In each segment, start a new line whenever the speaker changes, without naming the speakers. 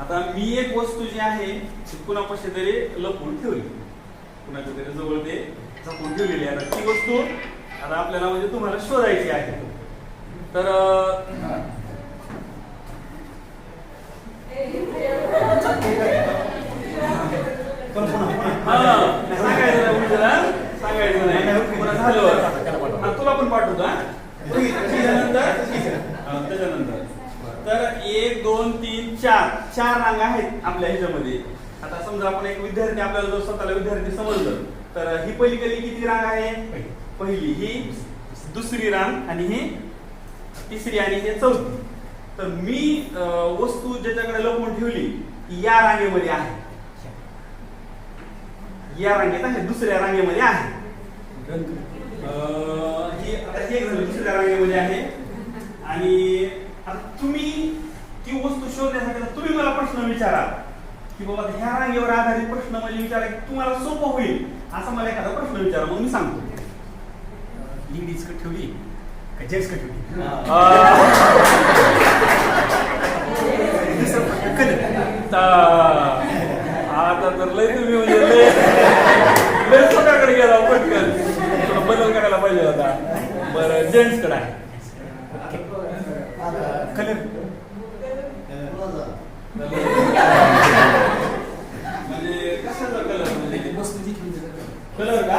आता मी एक वस्तू जी आहे ती कुणापाशी तरी लपवून ठेवली. कुणाच्या तरी जवळ ते जपून ठेवलेली आहे. आता ती वस्तू आता आपल्याला म्हणजे तुम्हाला शोधायची आहे. तर सांगायचं नाही झालं. तुला पण पाठवतो? त्याच्यानंतर त्याच्यानंतर. तर एक दोन तीन चार. चार रांग आहेत आपल्या ह्याच्यामध्ये. आता समजा आपण एक विद्यार्थी आपल्याला जर स्वतःला विद्यार्थी समजलं तर ही पहिली कली किती रांग आहे? पहिली. ही दुसरी रांग आणि ही तिसरी आणि हे चौथी. तर मी वस्तू ज्याच्याकडे लपवून ठेवली ती या रांगेमध्ये आहे. या रांगेत आहे दुसऱ्या रांगेमध्ये आहे. ही आता हे एक झालं दुसऱ्या रांगेमध्ये आहे. आणि तुम्ही ती वस्तू शोधण्यासाठी तुम्ही मला प्रश्न विचारा. की बाबा ह्या रांगेवर आधारित प्रश्न म्हणजे विचारा की तुम्हाला सोपं होईल असा मला एखादा प्रश्न विचारा मग मी सांगतो.
लेडीज का ठेवली का जेंट्स का ठेवली?
आता तर लय तुम्ही म्हणजे लय लय स्वतःकडे गेला पटकन. बदल करायला पाहिजे होता. बरं जेंट्सकडे आहे.
कलर.
म्हणजे कशाचा कलर म्हणजे
वस्तू जी ठेवली
कलर का?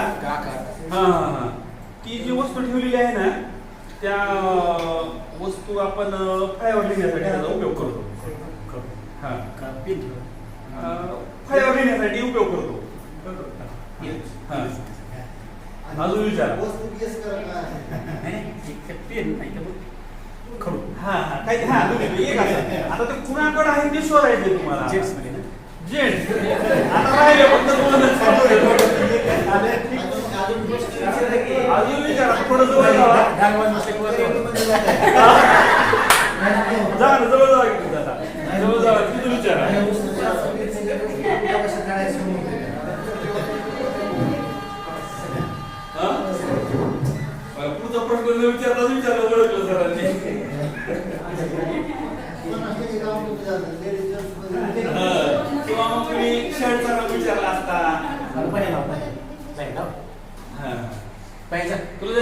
हा ती जी वस्तू ठेवलेली आहे ना त्या वस्तू आपण अं, फळ्यावर लिहिण्यासाठी त्याचा उपयोग करतो. हा. फळ्यावर लिहिण्यासाठी उपयोग करतो. हा. अजून विचारा.
वस्तू
पेन नाही
हा हा. काही हा तुम्ही एक. आता ते कुणाकडे आहे ते शोधायचे तुम्हाला.
जेंट्समध्ये
जेंट्स. आता राहिले फक्त दोनच.
अजून विचारा
थोडं जवळ जावा जवळ जावा
झालं. Ladies जेंट्समध्ये
हा. किंवा मग तुम्ही शर्टचा रंग विचारला असता.
पाय जा.
तुला